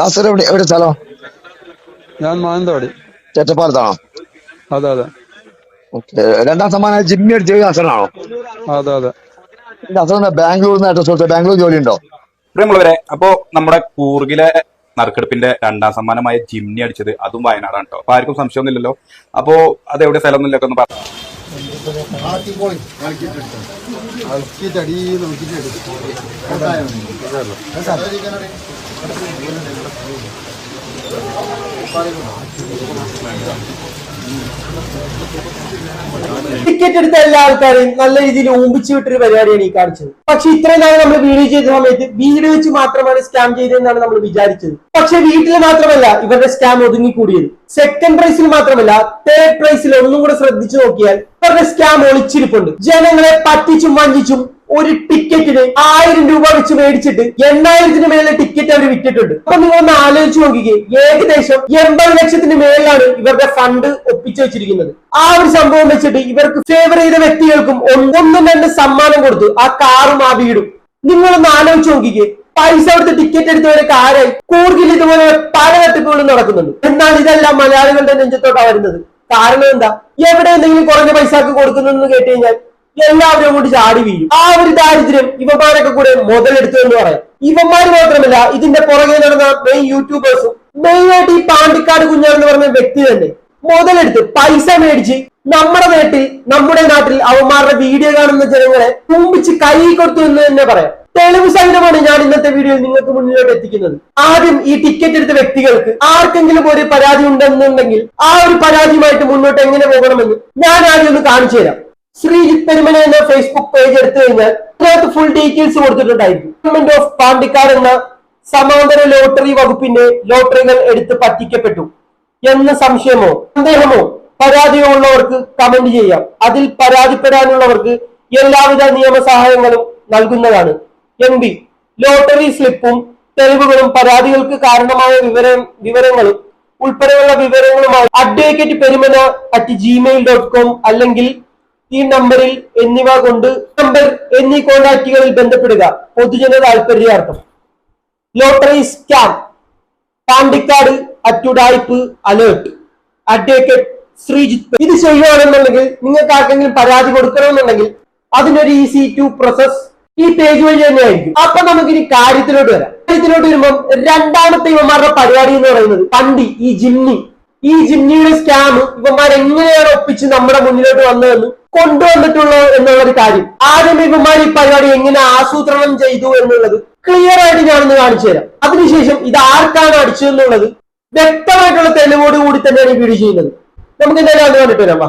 ദാസർ എവിടെ എവിടെ സ്ഥലം ഞാൻ മാനന്തവാടി ചേറ്റപ്പാലത്താണോ അതെ അതെ ഓക്കെ രണ്ടാം സമ്മാനം ജിമ്മി അടിച്ചത് ദാസനാണോ അതെ അതെ ദാസറിന്റെ ബാംഗ്ലൂരിൽ നിന്ന് അഡ്രസ് കൊടുത്തത് ബാംഗ്ലൂർ ജോലി ഉണ്ടോ പ്രിയമുള്ളവരെ അപ്പോ നമ്മുടെ കൂർഗിലെ നറുക്കെടുപ്പിന്റെ രണ്ടാം സമ്മാനമായ ജിംനി അടിച്ചത് അതും വയനാടാണ് കേട്ടോ അപ്പൊ ആർക്കും സംശയമൊന്നുമില്ലല്ലോ അപ്പോ അത് എവിടെ സ്ഥലം ഒന്നുമില്ലൊക്കെ ഒന്ന് പറഞ്ഞു ടിക്കറ്റ് എടുത്ത എല്ലാ ആൾക്കാരെയും നല്ല രീതിയിൽ ഊമ്പിച്ചു വിട്ടൊരു പരിപാടിയാണ് ഈ കാണിച്ചത്. പക്ഷെ ഇത്രയും നാളെ നമ്മൾ വീഡിയോ ചെയ്ത സമയത്ത് വീട് വെച്ച് മാത്രമാണ് സ്കാം ചെയ്തതെന്നാണ് നമ്മൾ വിചാരിച്ചത്. പക്ഷെ വീട്ടിൽ മാത്രമല്ല ഇവരുടെ സ്കാം ഒതുങ്ങിക്കൂടിയത്. സെക്കൻഡ് പ്രൈസിൽ മാത്രമല്ല തേർഡ് പ്രൈസിൽ ഒന്നും കൂടെ ശ്രദ്ധിച്ചു നോക്കിയാൽ ഇവരുടെ സ്കാം ഒളിച്ചിരിപ്പുണ്ട്. ജനങ്ങളെ പറ്റിച്ചും വഞ്ചിച്ചും ഒരു ടിക്കറ്റിന് ആയിരം രൂപ വെച്ച് മേടിച്ചിട്ട് എണ്ണായിരത്തിന് മേലെ ടിക്കറ്റ് അവർ വിറ്റിട്ടുണ്ട്. അപ്പൊ നിങ്ങൾ ഒന്ന് ആലോചിച്ച് നോക്കിക്കേ. ഏകദേശം എൺപത് ലക്ഷത്തിന് മേലാണ് ഇവരുടെ ഫണ്ട് ഒപ്പിച്ചു വെച്ചിരിക്കുന്നത്. ആ ഒരു സംഭവം വെച്ചിട്ട് ഇവർക്ക് ഫേവർ ചെയ്ത വ്യക്തികൾക്കും ഒന്നും രണ്ട് സമ്മാനം കൊടുത്തു. ആ കാറും ആ വീടും. നിങ്ങളൊന്ന് ആലോചിച്ച് നോക്കിക്കേ. പൈസ കൊടുത്ത് ടിക്കറ്റ് എടുത്തവരൊക്കെ ആരായി? കൂർഗിൽ ഇതുപോലെ പല തട്ടിപ്പുകളും നടക്കുന്നുണ്ട്. എന്നാൽ ഇതെല്ലാം മലയാളികളുടെ നെഞ്ചത്തോട്ടാണ് വരുന്നത്. കാരണം എന്താ? എവിടെ എന്തെങ്കിലും കുറഞ്ഞ പൈസക്ക് കൊടുക്കുന്നെന്ന് കേട്ട് കഴിഞ്ഞാൽ എല്ലാവരും കൂടി ചാടി വീഴും. ആ ഒരു ദാരിദ്ര്യം ഇവന്മാരൊക്കെ കൂടെ മുതലെടുത്തു എന്ന് പറയാം. ഇവന്മാർ മാത്രമല്ല ഇതിന്റെ പുറകെ നടന്ന മെയിൻ യൂട്യൂബേഴ്സും മെയിൻ ആയിട്ട് ഈ പാണ്ടിക്കാട് കുഞ്ഞാണെന്ന് പറഞ്ഞ വ്യക്തി തന്നെ മുതലെടുത്ത് പൈസ മേടിച്ച് നമ്മുടെ നാട്ടിൽ നമ്മുടെ നാട്ടിൽ അവന്മാരുടെ വീഡിയോ കാണുന്ന ജനങ്ങളെ കുമ്പിച്ച് കൈ കൊടുത്തു എന്ന് തന്നെ പറയാം. തെളിവ് സഹിതമാണ് ഞാൻ ഇന്നത്തെ വീഡിയോയിൽ നിങ്ങൾക്ക് മുന്നിലോട്ട് എത്തിക്കുന്നത്. ആദ്യം ഈ ടിക്കറ്റ് എടുത്ത വ്യക്തികൾക്ക് ആർക്കെങ്കിലും ഒരു പരാതി ഉണ്ടെന്നുണ്ടെങ്കിൽ ആ ഒരു പരാതിയുമായിട്ട് മുന്നോട്ട് എങ്ങനെ പോകണമെന്ന് ഞാൻ ആദ്യം ഒന്ന് കാണിച്ചു തരാം ശ്രീജിത്ത് പെരുമന എന്ന ഫേസ്ബുക്ക് പേജ് എടുത്തു കഴിഞ്ഞാൽ അതിനകത്ത് ഫുൾ ഡീറ്റെയിൽസ് കൊടുത്തിട്ടുണ്ടായിരിക്കും. ഗവൺമെന്റ് ഓഫ് പാണ്ടിക്കാട് എന്ന സമാന്തര ലോട്ടറി വകുപ്പിന്റെ ലോട്ടറികൾ എടുത്ത് പറ്റിക്കപ്പെട്ടു. എന്ന സംശയമോ സന്ദേഹമോ പരാതിയോ ഉള്ളവർക്ക് കമന്റ് ചെയ്യാം. അതിൽ പരാതിപ്പെടാനുള്ളവർക്ക് എല്ലാവിധ നിയമ സഹായങ്ങളും നൽകുന്നതാണ് എം ബി ലോട്ടറി സ്ലിപ്പും തെളിവുകളും പരാതികൾക്ക് കാരണമായ വിവരം വിവരങ്ങളും ഉൾപ്പെടെയുള്ള വിവരങ്ങളുമായി advocate Perumana at Gmail dot com അല്ലെങ്കിൽ ഈ നമ്പറിൽ എന്നിവ കൊണ്ട് നമ്പർ എന്നീ കോൺടാക്റ്റുകളിൽ ബന്ധപ്പെടുക. പൊതുജന താല്പര്യാർത്ഥം ലോട്ടറി സ്കാം പാണ്ടിക്കാട് അറ്റുടായ്പ് അലേർട്ട് അഡ്വക്കേറ്റ് ശ്രീജിത്ത് ഇത് ചെയ്യുകയാണെന്നുണ്ടെങ്കിൽ നിങ്ങൾക്ക് ആർക്കെങ്കിലും പരാതി കൊടുക്കണമെന്നുണ്ടെങ്കിൽ അതിനൊരു ഈസി ടു പ്രോസസ് ഈ പേജ് വഴി തന്നെയായിരിക്കും. അപ്പൊ നമുക്ക് ഇനി കാര്യത്തിലോട്ട് വരാം. കാര്യത്തിലോട്ട് വരുമ്പോൾ രണ്ടാമത്തെ ഇവന്മാരുടെ പരിപാടി എന്ന് പറയുന്നത് പണ്ടി ഈ ജിമ്മി ഈ ജിമ്മിയുടെ സ്കാം ഇവന്മാർ എങ്ങനെയാണ് ഒപ്പിച്ച് നമ്മുടെ മുന്നിലോട്ട് വന്നതെന്ന് കൊണ്ടുവന്നിട്ടുള്ളൂ എന്നുള്ളൊരു കാര്യം. ആദ്യം ഇവന്മാർ ഈ പരിപാടി എങ്ങനെ ആസൂത്രണം ചെയ്തു എന്നുള്ളത് ക്ലിയർ ആയിട്ട് ഞാനൊന്ന് കാണിച്ചു തരാം. അതിനുശേഷം ഇത് ആർക്കാണ് അടിച്ചതെന്നുള്ളത് വ്യക്തമായിട്ടുള്ള തെളിവോട് കൂടി തന്നെയാണ് ഈ വീഡിയോ ചെയ്യുന്നത്. നമുക്ക് എന്തായാലും അത് കണ്ടിട്ട് വരാം വാ.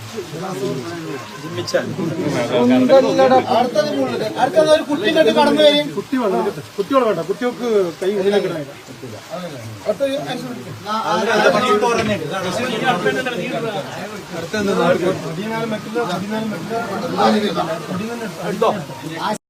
ജാസിർ ബാംഗ്ലൂർ ഏത് ജാസിർ ബാംഗ്ലൂർ ജാസിർ ബാംഗ്ലൂർ ജാസിർ ബാംഗ്ലൂർ ജാസിർ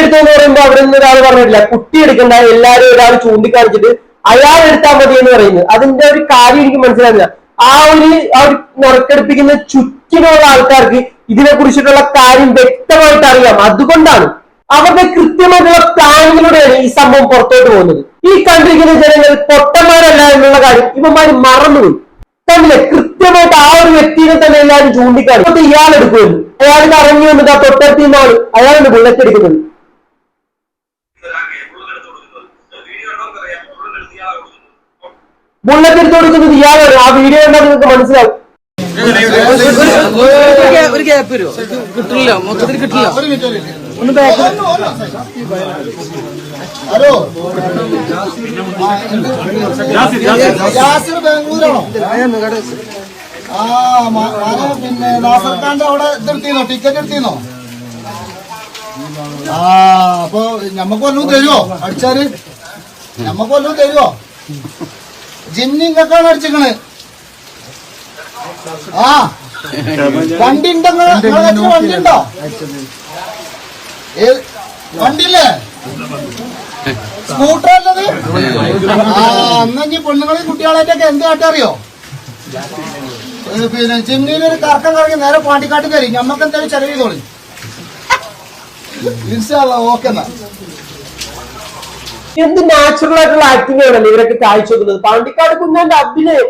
എടുത്തെന്ന് പറയുമ്പോ അവിടെ നിന്ന് ഒരാൾ പറഞ്ഞിട്ടില്ല. കുട്ടി എടുക്കണ്ട എല്ലാരും ഒരാൾ ചൂണ്ടിക്കാണിച്ചിട്ട് അയാൾ എടുത്താൽ മതി എന്ന് പറയുന്നത് അതിന്റെ ഒരു കാര്യം എനിക്ക് മനസ്സിലാവില്ല ആ ഒരു ആ ഒരു നുറക്കെടുപ്പിക്കുന്ന ചുറ്റിനുള്ള ആൾക്കാർക്ക് ഇതിനെ കുറിച്ചിട്ടുള്ള കാര്യം വ്യക്തമായിട്ട് അറിയാം. അതുകൊണ്ടാണ് അവരുടെ കൃത്യമായിട്ടുള്ള പ്ലാനിങ്ങിലൂടെയാണ് ഈ സംഭവം പുറത്തോട്ട് പോകുന്നത്. ഈ കണ്ടിരിക്കുന്ന ജനങ്ങൾ പൊട്ടന്മാരല്ല എന്നുള്ള കാര്യം ഇവന്മാർ മറന്നുപോയി. കണ്ടില്ലേ കൃത്യമായിട്ട് ആ ഒരു വ്യക്തിയെ തന്നെ എല്ലാവരും ചൂണ്ടിക്കാണി ഇയാൾ എടുക്കുമല്ലോ. അയാൾ ഇറങ്ങി വന്നിട്ട് ആ തൊട്ടടുത്ത് നിന്നാണ് ബുള്ളറ്റ് എടുക്കുന്നത്. ബുള്ളറ്റ് എടുത്ത് കൊടുക്കുന്നത് ഇയാളാണ്. ആ വീഡിയോ കണ്ടാൽ നിങ്ങൾക്ക് മനസ്സിലാവും. ഒരു ഗ്യാ- ഒരു ഗ്യാപ്പ് വരുമോ കിട്ടില്ല. മൊത്തത്തിൽ കിട്ടില്ല. ഒന്ന് ബാക്ക് ഹലോ? യാസിർ ബാംഗ്ലൂരാണോ? ആ മ- ഞാൻ പിന്നെ നാസർ ഖാന്റെ അവിടെ ഇതെടുത്തീന്നോ ടിക്കറ്റ് എടുത്തീന്നോ ആ അപ്പൊ ഞമ്മക്ക് വല്ലതും തരുമോ അടിച്ചാൽ? ഞമ്മക്ക് വല്ലതും തരുമോ ജിമ്മി ഇങ്ങക്കാണ് അടിച്ചിക്കണ് ആ. വണ്ടി ഉണ്ടോ വണ്ടില്ലേ നിങ്ങളെ വണ്ടി ഉണ്ടോ വണ്ടിയില്ലേ? സ്കൂട്ടർ അല്ലത് ആ അന്നെങ്കിൽ പെണ്ണുങ്ങളെ കുട്ടികളായിട്ടൊക്കെ എന്ത് കാട്ടറിയോ പിന്നെ ചിമ്മിയിൽ ഒരു കറക്കം കറങ്ങി നേരെ പാണ്ടിക്കാട്ട് കയറി. ഞമ്മക്ക് എന്തായാലും ചെലവ് ചെയ്തോളി. ഓക്കെ എന്നാ. എന്ത് നാച്ചുറൽ ആയിട്ടുള്ള ആക്ടിംഗ് ആണല്ലോ ഇവരൊക്കെ കാഴ്ചവെക്കുന്നത് പാണ്ടിക്കാട് കുഞ്ഞാന്റെ അഭിനയം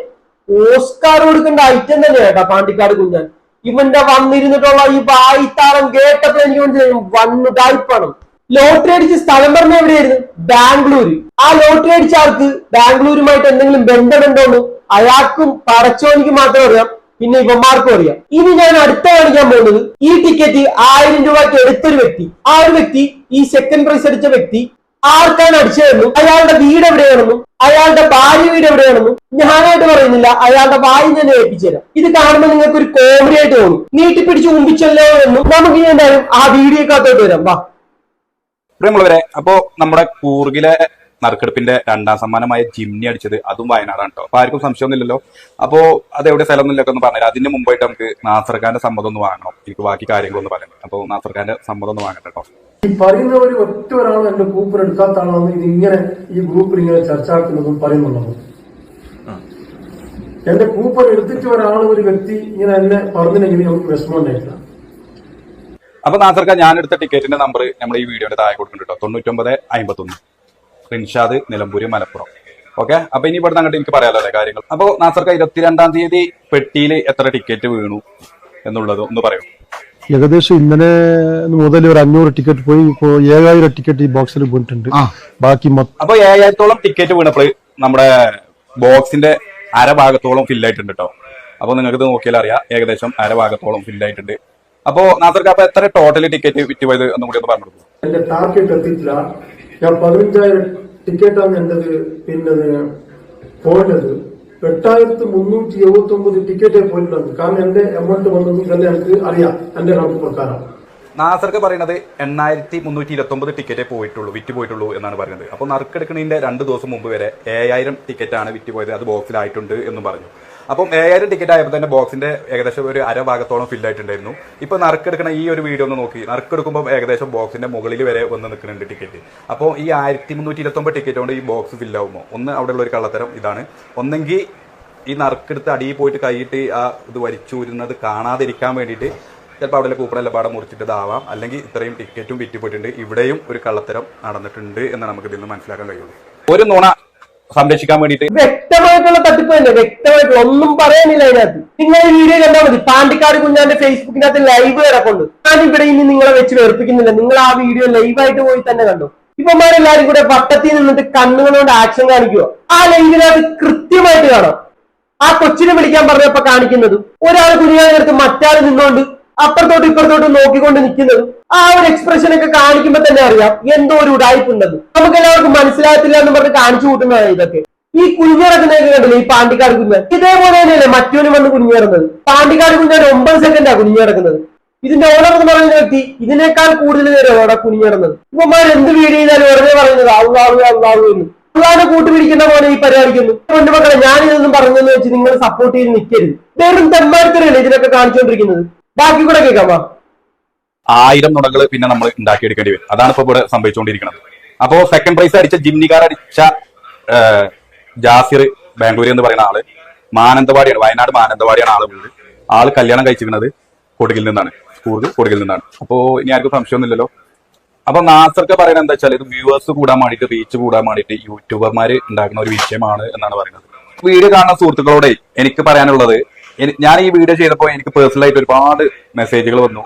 ഓസ്കാർ കൊടുക്കേണ്ട ഐറ്റം തന്നെ കേട്ടോ പാണ്ടിക്കാട് കുഞ്ഞാൻ. ഇവന്റെ വന്നിരുന്നിട്ടുള്ള ഈ വായിത്താളം കേട്ടപ്പോൾ എനിക്ക് മനസ്സിലായി വന്നു ലോട്ടറി അടിച്ച് സ്ഥലം പറഞ്ഞ എവിടെയായിരുന്നു? ബാംഗ്ലൂര്. ആ ലോട്ടറി അടിച്ച ആൾക്ക് ബാംഗ്ലൂരുമായിട്ട് എന്തെങ്കിലും ബന്ധമുണ്ടോന്ന് അയാൾക്കും പടച്ചോനിക്ക് മാത്രം അറിയാം പിന്നെ ഇവന്മാർക്കും അറിയാം. ഇനി ഞാൻ അടുത്ത കാണിക്കാൻ പോകുന്നത് ഈ ടിക്കറ്റ് ആയിരം രൂപയ്ക്ക് എടുത്തൊരു വ്യക്തി. ആ ഒരു വ്യക്തി ഈ സെക്കൻഡ് പ്രൈസ് അടിച്ച വ്യക്തി ആർക്കാണ് അടിച്ചതെന്നും അയാളുടെ വീട് എവിടെയാണെന്നും അയാളുടെ ഭാര്യ വീട് എവിടെയാണെന്നും ഞാനായിട്ട് പറയുന്നില്ല. അയാളുടെ ഭാര്യ ഞാൻ ഏൽപ്പിച്ചു തരാം ഇത് കാണുമ്പോൾ നിങ്ങൾക്ക് ഒരു കോമഡി ആയിട്ട് തോന്നും. നീട്ടിപ്പിടിച്ച് ഉമ്പിച്ചല്ലോ എന്നും നമുക്ക് ഇനി എന്തായാലും ആ വീഡിയോക്കകത്തോട്ട് വരാം. വാ. പ്രിയമുള്ളവരെ അപ്പോ നമ്മുടെ കൂർഗിലെ നറുക്കെടുപ്പിന്റെ രണ്ടാം സമ്മാനമായ ജിംനി അടിച്ചത് അതും വയനാടാണ് കേട്ടോ അപ്പൊ ആർക്കും സംശയമൊന്നുമില്ലല്ലോ. അപ്പോ അത് എവിടെ സ്ഥലം ഒന്നുമില്ലൊക്കെ ഒന്ന് പറഞ്ഞു അതിന് മുമ്പായിട്ട് നമുക്ക് നാസർഖാന്റെ സമ്മതം ഒന്ന് വാങ്ങണം. എനിക്ക് ബാക്കി കാര്യങ്ങളൊന്ന് പറയാം അപ്പൊ നാസർഖാന്റെ സമ്മതം ഒന്ന് വാങ്ങട്ടെ കേട്ടോ ഈ പറയുന്നവർ ഒറ്റ ഒരാൾ എന്റെ ഗ്രൂപ്പിൽ എടുക്കാത്ത ആളാണ്. ഇങ്ങനെ ഈ ഗ്രൂപ്പിൽ ഇങ്ങനെ ചർച്ചാക്കുന്നതും പറയുന്നുള്ളത്. എന്റെ കൂപ്പർ എടുത്തിട്ട് ഒരാൾ ഒരു വ്യക്തി ഇങ്ങനെ എന്നെ പറഞ്ഞില്ലെങ്കിൽ നമുക്ക് വിഷമം ഉണ്ടായിട്ടില്ല. അപ്പൊ നാസർക്ക ഞാൻ എടുത്ത ടിക്കറ്റിന്റെ നമ്പർ നമ്മൾ ഈ വീഡിയോയുടെ താഴെ കൊടുക്കുന്നുണ്ട് കേട്ടോ. തൊണ്ണൂറ്റൊമ്പത് അമ്പത്തൊന്ന് റിൻഷാദ് നിലമ്പൂര് മലപ്പുറം. ഓക്കെ? അപ്പൊ ഇനി ഇവിടുന്ന് അങ്ങോട്ട് എനിക്ക് പറയാലോ അല്ലേ കാര്യങ്ങൾ? അപ്പൊ നാസർക്ക ഇരുപത്തിരണ്ടാം തീയതി പെട്ടിയിൽ എത്ര ടിക്കറ്റ് വീണു എന്നുള്ളത് ഒന്ന് പറയൂ. ഏകദേശം ഇന്നലെ മുതൽ ഒരു അഞ്ഞൂറ് ടിക്കറ്റ് പോയി. ഇപ്പോ ഏഴായിരം ടിക്കറ്റ് ഈ ബോക്സിൽ പോയിട്ടുണ്ട്. ബാക്കി അപ്പൊ ഏഴായിരത്തോളം ടിക്കറ്റ് വീണപ്പോൾ നമ്മുടെ ബോക്സിന്റെ അരഭാഗത്തോളം ഫില്ലായിട്ടുണ്ട് കേട്ടോ അപ്പൊ നിങ്ങൾക്ക് ഇത് നോക്കിയാൽ അറിയാം. ഏകദേശം അരഭാഗത്തോളം ഫില്ലായിട്ടുണ്ട് അപ്പൊ നാസർക്ക് അപ്പൊ എത്ര ടോട്ടൽ ടിക്കറ്റ് വിറ്റ് പോയത് ഒന്നും കൂടി ഒന്ന് പറഞ്ഞു എന്റെ ടാർഗറ്റ് എത്തിയിട്ടില്ല. ഞാൻ പതിനഞ്ചായിരം ടിക്കറ്റാണ് എന്റേത് പിന്നെ പോയിട്ടത് എട്ടായിരത്തി മുന്നൂറ്റി എഴുപത്തി ഒമ്പത് ടിക്കറ്റേ പോയിട്ടുണ്ട് കാരണം എന്റെ എമൗണ്ട് വന്നതും തന്നെ എനിക്ക് അറിയാം. എന്റെ കണക്ക് പ്രകാരം. നാസർക്ക് പറയുന്നത് എണ്ണായിരത്തി മുന്നൂറ്റി ഇരുപത്തി ഒമ്പത് ടിക്കറ്റേ പോയിട്ടുള്ളൂ വിറ്റ് പോയിട്ടുള്ളൂ എന്നാണ് പറയുന്നത്. അപ്പോൾ നറുക്കെടുക്കുന്നതിന്റെ രണ്ട് ദിവസം മുമ്പ് വരെ ഏഴായിരം ടിക്കറ്റാണ് വിറ്റ് പോയത്. അത് ബോക്സിലായിട്ടുണ്ട് എന്നും പറഞ്ഞു. അപ്പം ഏഴായിരം ടിക്കറ്റ് ആയപ്പോൾ തന്നെ ബോക്സിന്റെ ഏകദേശം ഒരു അര ഭാഗത്തോളം ഫിൽ ആയിട്ടുണ്ടായിരുന്നു. ഇപ്പൊ നറുക്കെടുക്കുന്ന ഈ ഒരു വീഡിയോ ഒന്ന് നോക്കി. നറുക്കെടുക്കുമ്പോൾ ഏകദേശം ബോക്സിന്റെ മുകളിൽ വരെ വന്ന് നിൽക്കുന്നുണ്ട് ടിക്കറ്റ് അപ്പോൾ ഈ ആയിരത്തി മുന്നൂറ്റി ഇരുപത്തി ഒമ്പത് ടിക്കറ്റ് കൊണ്ട് ഈ ബോക്സ് ഫില്ലാവുമോ ഒന്ന് അവിടെ ഉള്ള ഒരു കള്ളത്തരം ഇതാണ്. ഒന്നെങ്കിൽ ഈ നറുക്കെടുത്ത് അടിയിൽ പോയിട്ട് കൈയിട്ട് ആ ഇത് വലിച്ചൂരുന്നത് കാണാതിരിക്കാൻ വേണ്ടിയിട്ട് ചിലപ്പോൾ അവിടെ കൂപ്പണെല്ലാം പാടം മുറിച്ചിട്ട് ഇതാവാം. അല്ലെങ്കിൽ ഇത്രയും ടിക്കറ്റും വിറ്റ് പോയിട്ടുണ്ട്. ഇവിടെയും ഒരു കള്ളത്തരം നടന്നിട്ടുണ്ട് എന്ന് നമുക്ക് ഇതിൽ നിന്ന് മനസ്സിലാക്കാൻ കഴിയുള്ളൂ. ഒരു നുണ സംരക്ഷിക്കാൻ വേണ്ടിയിട്ട്. വ്യക്തമായിട്ടുള്ള തട്ടിപ്പ് തന്നെ വ്യക്തമായിട്ടുള്ള ഒന്നും പറയാനില്ല അതിനകത്ത്. നിങ്ങൾ ഈ വീഡിയോ കണ്ടാൽ മതി. പാണ്ടിക്കാട് കുഞ്ഞാന്റെ ഫേസ്ബുക്കിനകത്ത് ലൈവ് കിടപ്പുണ്ട് ഞാൻ ഇവിടെ ഇനി നിങ്ങളെ വെച്ച് വെറുപ്പിക്കുന്നില്ല. നിങ്ങൾ ആ വീഡിയോ ലൈവായിട്ട് പോയി തന്നെ കണ്ടു. ഇപ്പൊമാരെല്ലാരും കൂടെ വട്ടത്തിൽ നിന്നിട്ട് കണ്ണുകളോട് ആക്ഷൻ കാണിക്കുക ആ ലൈവിനകത്ത് കൃത്യമായിട്ട് കാണാം. ആ കൊച്ചിനെ വിളിക്കാൻ പറഞ്ഞപ്പോ കാണിക്കുന്നതും ഒരാൾ കുഞ്ഞാനെടുത്ത് മറ്റാൾ നിന്നുകൊണ്ട് അപ്പുറത്തോട്ട് ഇപ്പുറത്തോട്ട് നോക്കിക്കൊണ്ട് നിൽക്കുന്നതും ആ ഒരു എക്സ്പ്രഷൻ ഒക്കെ കാണിക്കുമ്പോ തന്നെ അറിയാം എന്തോ ഒരു ഉടായ്പുണ്ടെന്ന് നമുക്ക് എല്ലാവർക്കും മനസ്സിലാകത്തില്ല എന്ന് പറഞ്ഞ് കാണിച്ചു കൂട്ടുന്നതാണ് ഇതൊക്കെ. ഈ കുഞ്ഞിറക്കുന്നതൊക്കെ കണ്ടില്ലേ ഈ പാണ്ടിക്കാട് കുഞ്ഞാൻ ഇതേപോലെ തന്നെയല്ലേ മറ്റൊരു വന്ന് കുഞ്ഞിറങ്ങുന്നത് പാണ്ടിക്കാട് കുഞ്ഞാൻ ഒമ്പത് സെക്കൻഡാ കുഞ്ഞിറക്കുന്നത്. ഇതിന്റെ ഓണർ എന്ന് പറയുന്ന വ്യക്തി ഇതിനേക്കാൾ കൂടുതൽ നേരം അവിടെ കുഞ്ഞിറങ്ങുന്നത് ഇവന്മാർ എന്ത് വീഡിയോ ചെയ്താലും ഉടനെ പറയുന്നത് ആവു ആവു എന്ന്. അള്ളാനെ കൂട്ടുപിടിക്കുന്ന പോലെ ഈ പരിപാടിക്കുന്നു. കൊണ്ട് മക്കളെ ഞാൻ ഇതൊന്നും പറഞ്ഞെന്ന് വെച്ച് നിങ്ങൾ സപ്പോർട്ട് ചെയ്ത് നിൽക്കരുത് വെറും തെമ്മാരത്തരല്ലേ ഇതിനൊക്കെ കാണിച്ചുകൊണ്ടിരിക്കുന്നത്? ബാക്കി കൂടെ കേൾക്കാം വാ ആയിരം നുണകൾ പിന്നെ നമ്മൾ ഉണ്ടാക്കിയെടുക്കേണ്ടി വരും. അതാണ് ഇപ്പൊ ഇവിടെ സംഭവിച്ചുകൊണ്ടിരിക്കുന്നത് അപ്പോ സെക്കൻഡ് പ്രൈസ് അടിച്ച ജിംനിക്കാർ അടിച്ച ജാസിർ ബാംഗ്ലൂർ എന്ന് പറയുന്ന ആൾ മാനന്തവാടിയാണ്. വയനാട് മാനന്തവാടിയാണ് ആൾ വീട് ആൾ കല്യാണം കഴിച്ചിരിക്കുന്നത് കൊടുകിൽ നിന്നാണ്. കൂർഗ് കൊടുകിൽ നിന്നാണ്. അപ്പോ ഇനി ആർക്കും സംശയമൊന്നുമില്ലല്ലോ അപ്പൊ നാസർക്ക് പറയുന്നത് എന്താ വെച്ചാൽ ഇത് വ്യൂവേഴ്സ് കൂടാൻ വേണ്ടിയിട്ട് റീച്ച് കൂടാൻ വേണ്ടിയിട്ട് യൂട്യൂബർമാര് ഉണ്ടാക്കുന്ന ഒരു വിഷയമാണ് എന്നാണ് പറയുന്നത്. വീഡിയോ കാണുന്ന സുഹൃത്തുക്കളോടെ എനിക്ക് പറയാനുള്ളത് ഞാൻ ഈ വീഡിയോ ചെയ്തപ്പോൾ എനിക്ക് പേഴ്സണലായിട്ട് ഒരുപാട് മെസ്സേജുകൾ വന്നു.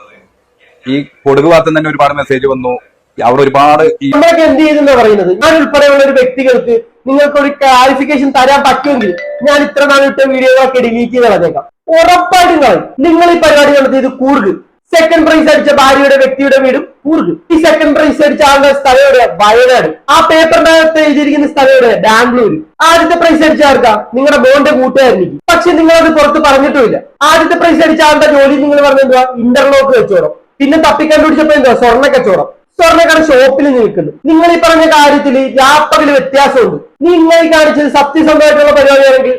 ഈ കൊടുക് ഭാഗത്ത് തന്നെ ഒരുപാട് മെസ്സേജ് വന്നു. അവിടെ ഒരുപാട് നമ്മളൊക്കെ എന്ത് ചെയ്തെന്നാ പറയുന്നത്? ഞാൻ ഉൾപ്പെടെയുള്ള ഒരു വ്യക്തികൾക്ക് നിങ്ങൾക്ക് ഒരു ക്ലാരിഫിക്കേഷൻ തരാൻ പറ്റുമെങ്കിൽ ഞാൻ ഇത്ര നാൾ ഇട്ട വീഡിയോകളൊക്കെ ഡിലീറ്റ് ചെയ്ത് കളഞ്ഞേക്കാം. ഉറപ്പായിട്ടും കളയും. നിങ്ങൾ ഈ പരിപാടി നടത്തിയത് കൂർഗ് സെക്കൻഡ് പ്രൈസ് അടിച്ച ഭാര്യയുടെ വ്യക്തിയുടെ വീടും കൂർഗ് ഈ സെക്കൻഡ് പ്രൈസ് അടിച്ച ആളുടെ സ്ഥലം എവിടെയാ വയനാട്. ആ പേപ്പറിനകത്ത് എഴുതിയിരിക്കുന്ന സ്ഥലം എവിടെയാ ബാംഗ്ലൂർ ആദ്യത്തെ പ്രൈസ് അടിച്ച ആർക്കാ നിങ്ങളുടെ മോന്റെ കൂട്ടുകാരനിക്ക്. പക്ഷെ നിങ്ങൾ അത് പുറത്ത് പറഞ്ഞിട്ടുമില്ല. ആദ്യത്തെ പ്രൈസ് അടിച്ച ആളുടെ ജോലി നിങ്ങൾ പറഞ്ഞെന്തുവാ? ഇന്റർലോക്ക് വെച്ചോണം പിന്നെ തപ്പിക്കണ്ടുപിടിച്ചപ്പോ എന്താ? സ്വർണ കച്ചവടം. സ്വർണക്കട ഷോപ്പിൽ നിൽക്കുന്നു. നിങ്ങൾ ഈ പറഞ്ഞ കാര്യത്തിൽ രാപ്പകൽ വ്യത്യാസമുണ്ട്. നിങ്ങൾ ഈ കാണിച്ചത് സത്യസന്ധമായിട്ടുള്ള പരിപാടിയാണെങ്കിൽ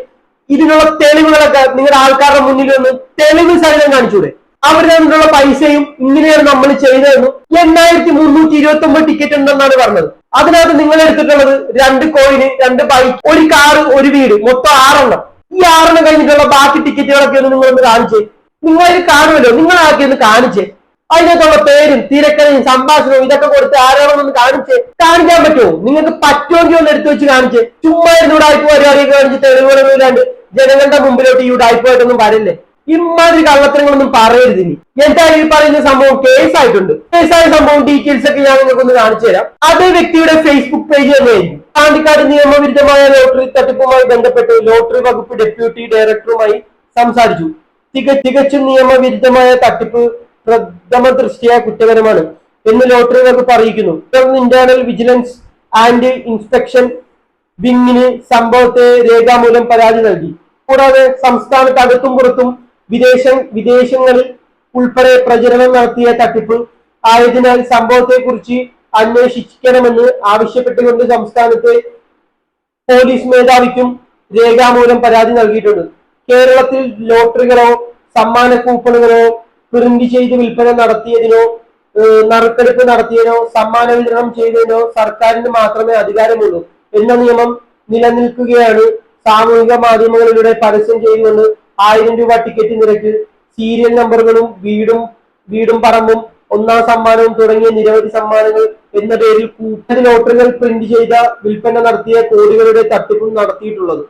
ഇതിനുള്ള തെളിവുകളൊക്കെ നിങ്ങളുടെ ആൾക്കാരുടെ മുന്നിൽ വന്ന് തെളിവ് സഹിതം കാണിച്ചൂടെ. അവരുടെ നിന്നുള്ള പൈസയും ഇങ്ങനെയാണ് നമ്മൾ ചെയ്തതെന്നും എണ്ണായിരത്തി മുന്നൂറ്റി ഇരുപത്തി ഒമ്പത് ടിക്കറ്റ് ഉണ്ടെന്നാണ് പറഞ്ഞത്. അതിനകത്ത് നിങ്ങൾ എടുത്തിട്ടുള്ളത് രണ്ട് കോയിന് രണ്ട് ബൈക്ക് ഒരു കാറ് ഒരു വീട് മൊത്തം ആറെണ്ണം. ഈ ആറെണ്ണം കഴിഞ്ഞിട്ടുള്ള ബാക്കി ടിക്കറ്റുകളൊക്കെ ഒന്ന് നിങ്ങളൊന്ന് കാണിച്ചേ. നിങ്ങൾ കാണുമല്ലോ. നിങ്ങളാക്കി ഒന്ന് കാണിച്ചേ. അതിനകത്തുള്ള പേരും തിരക്കഥയും സംഭാഷണവും ഇതൊക്കെ കൊടുത്ത് ആരോടൊന്ന് കാണിച്ച് കാണിക്കാൻ പറ്റുമോ? നിങ്ങൾക്ക് പറ്റുമെങ്കിൽ ഒന്ന് എടുത്തു വെച്ച് കാണിച്ച്. ചുമ്മാ ഇരുന്ന് ഉടായ്പ പരിപാടി കാണിച്ച് തെളിവുകളൊന്നും ഇല്ലാണ്ട് ജനങ്ങളുടെ മുമ്പിലോട്ട് ഈ ഉടായ്പായിട്ടൊന്നും വരല്ലേ? ഇമാതിരി കള്ളത്തരങ്ങളൊന്നും പറയരുത് ഇനി. എന്തായാലും ഈ പറയുന്ന സംഭവം കേസായിട്ടുണ്ട് കേസായ സംഭവം ഡീറ്റെയിൽസ് ഒക്കെ ഞാൻ നിങ്ങൾക്ക് ഒന്ന് കാണിച്ചു തരാം. അതേ വ്യക്തിയുടെ ഫേസ്ബുക്ക് പേജ് തന്നെയായിരുന്നു പാണ്ടിക്കാട് നിയമവിരുദ്ധമായ ലോട്ടറി തട്ടിപ്പുമായി ബന്ധപ്പെട്ട് ലോട്ടറി വകുപ്പ് ഡെപ്യൂട്ടി ഡയറക്ടറുമായി സംസാരിച്ചു. തിക തികച്ചും നിയമവിരുദ്ധമായ തട്ടിപ്പ് പ്രഥമ ദൃഷ്ടിയ കുറ്റകരമാണ് എന്ന് ലോട്ടറി വകുപ്പ് അറിയിക്കുന്നു തുടർന്ന് ഇന്റേണൽ വിജിലൻസ് ആൻഡ് ഇൻസ്പെക്ഷൻ വിങ്ങിന് സംഭവത്തെ രേഖാമൂലം പരാതി നൽകി. കൂടാതെ സംസ്ഥാനത്ത് അകത്തും പുറത്തും വിദേശ വിദേശങ്ങളിൽ ഉൾപ്പെടെ പ്രചരണം നടത്തിയ തട്ടിപ്പ് ആയതിനാൽ സംഭവത്തെക്കുറിച്ച് അന്വേഷിക്കണമെന്ന് ആവശ്യപ്പെട്ടുകൊണ്ട് സംസ്ഥാനത്തെ പോലീസ് മേധാവിക്കും രേഖാമൂലം പരാതി നൽകിയിട്ടുണ്ട്. കേരളത്തിൽ ലോട്ടറികളോ സമ്മാന കൂപ്പണുകളോ പ്രിന്റ് ചെയ്ത് വിൽപ്പന നടത്തിയതിനോ നറുക്കെടുപ്പ് നടത്തിയതിനോ സമ്മാന വിതരണം ചെയ്തതിനോ സർക്കാരിന് മാത്രമേ അധികാരമുള്ളൂ എന്ന നിയമം നിലനിൽക്കുകയാണ്. സാമൂഹിക മാധ്യമങ്ങളിലൂടെ പരസ്യം ചെയ്തുകൊണ്ട് ആയിരം രൂപ ടിക്കറ്റ് നിരക്ക് സീരിയൽ നമ്പറുകളും വീടും വീടും പറമ്പും ഒന്നാം സമ്മാനവും തുടങ്ങിയ നിരവധി സമ്മാനങ്ങൾ എന്ന പേരിൽ കൂട്ട ലോട്ടറികൾ പ്രിന്റ് ചെയ്ത വിൽപ്പന നടത്തിയ കോടികളുടെ തട്ടിപ്പും നടത്തിയിട്ടുള്ളത്.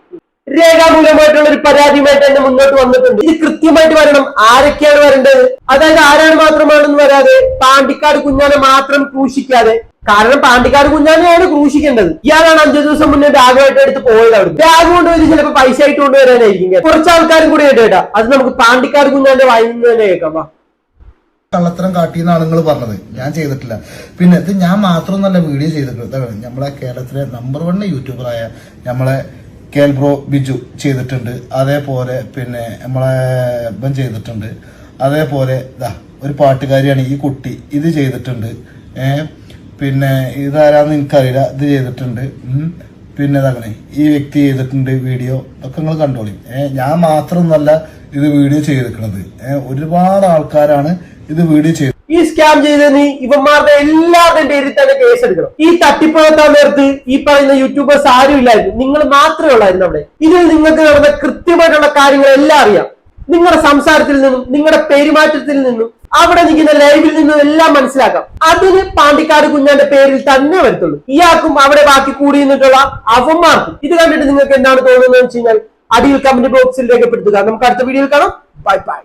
രേഖാമൂലമായിട്ടുള്ള ഒരു പരാതിയുമായിട്ട് എന്നെ മുന്നോട്ട് വന്നിട്ടുണ്ട്. ഇത് കൃത്യമായിട്ട് വരണം. ആരൊക്കെയാണ് വരേണ്ടത്? അതായത് ആരാണ് മാത്രമാണെന്ന് വരാതെ പാണ്ടിക്കാട് കുഞ്ഞാനെ മാത്രം ക്രൂശിക്കാതെ. കാരണം പാണ്ടിക്കാട് കുഞ്ഞാനെയാണ് ക്രൂശിക്കേണ്ടത്. ഇയാളാണ് അഞ്ചു ദിവസം മുന്നേ ബാഗുമായിട്ട് എടുത്ത് പോയത് അവിടെ ബാഗ് കൊണ്ടുപോയി ചിലപ്പോൾ പൈസ ആയിട്ട് കൊണ്ടുവരാനായിരിക്കും കുറച്ച് ആൾക്കാരും കൂടി കേട്ടോ. അത് നമുക്ക് പാണ്ടിക്കാട് കുഞ്ഞാന്റെ വായിൽ നിന്ന് തന്നെ കേൾക്കാം. കള്ളത്തരം കാട്ടിയെന്നാണ് നിങ്ങൾ പറഞ്ഞത്. ഞാൻ ചെയ്തിട്ടില്ല. പിന്നെ ഇത് ഞാൻ നല്ല വീഡിയോ ചെയ്തിട്ടുണ്ട് നമ്മളെ കേരളത്തിലെ നമ്പർ വൺ യൂട്യൂബറായ നമ്മളെ കേൽ ബ്രോ ബിജു ചെയ്തിട്ടുണ്ട്. അതേപോലെ പിന്നെ നമ്മളെ ഇവൻ ചെയ്തിട്ടുണ്ട്. അതേപോലെ ഇതാ ഒരു പാട്ടുകാരിയാണ് ഈ കുട്ടി. ഇത് ചെയ്തിട്ടുണ്ട്. പിന്നെ ഇതാരാന്ന് എനിക്കറിയില്ല. ഇത് ചെയ്തിട്ടുണ്ട്. പിന്നെ ഇതങ്ങനെ ഈ വ്യക്തി ചെയ്തിട്ടുണ്ട് വീഡിയോ. ഒക്കെ നിങ്ങൾ കണ്ടോളി. ഞാൻ മാത്രമൊന്നല്ല ഇത് വീഡിയോ ചെയ്തിരിക്കുന്നത് ഒരുപാട് ആൾക്കാരാണ് ഇത് വീഡിയോ ചെയ്തത് ഈ സ്കാം ചെയ്തതിന് ഇവന്മാരുടെ എല്ലാവരുടെയും പേരിൽ തന്നെ കേസ് എടുക്കണം. ഈ തട്ടിപ്പ് നടത്താൻ നേരത്ത് ഈ പറയുന്ന യൂട്യൂബേഴ്സ് ആരും ഇല്ലായിരുന്നു. നിങ്ങൾ മാത്രമേ ഉള്ളായിരുന്നു അവിടെ. ഇതിൽ നിങ്ങൾക്ക് നടന്ന കൃത്യമായിട്ടുള്ള കാര്യങ്ങളെല്ലാം അറിയാം. നിങ്ങളുടെ സംസാരത്തിൽ നിന്നും നിങ്ങളുടെ പെരുമാറ്റത്തിൽ നിന്നും അവിടെ നിൽക്കുന്ന ലൈവിൽ നിന്നും എല്ലാം മനസ്സിലാക്കാം. അതിന് പാണ്ടിക്കാട് കുഞ്ഞാന്റെ പേരിൽ തന്നെ വരത്തുള്ളൂ. ഇയാൾക്കും അവിടെ ബാക്കി കൂടി നിന്നിട്ടുള്ള അവന്മാർക്കും. ഇത് കണ്ടിട്ട് നിങ്ങൾക്ക് എന്താണ് തോന്നുന്നത് വെച്ച് കഴിഞ്ഞാൽ അടിയിൽ കമന്റ് ബോക്സിൽ രേഖപ്പെടുത്തുക. നമുക്ക് അടുത്ത വീഡിയോയിൽ കാണാം. Bye bye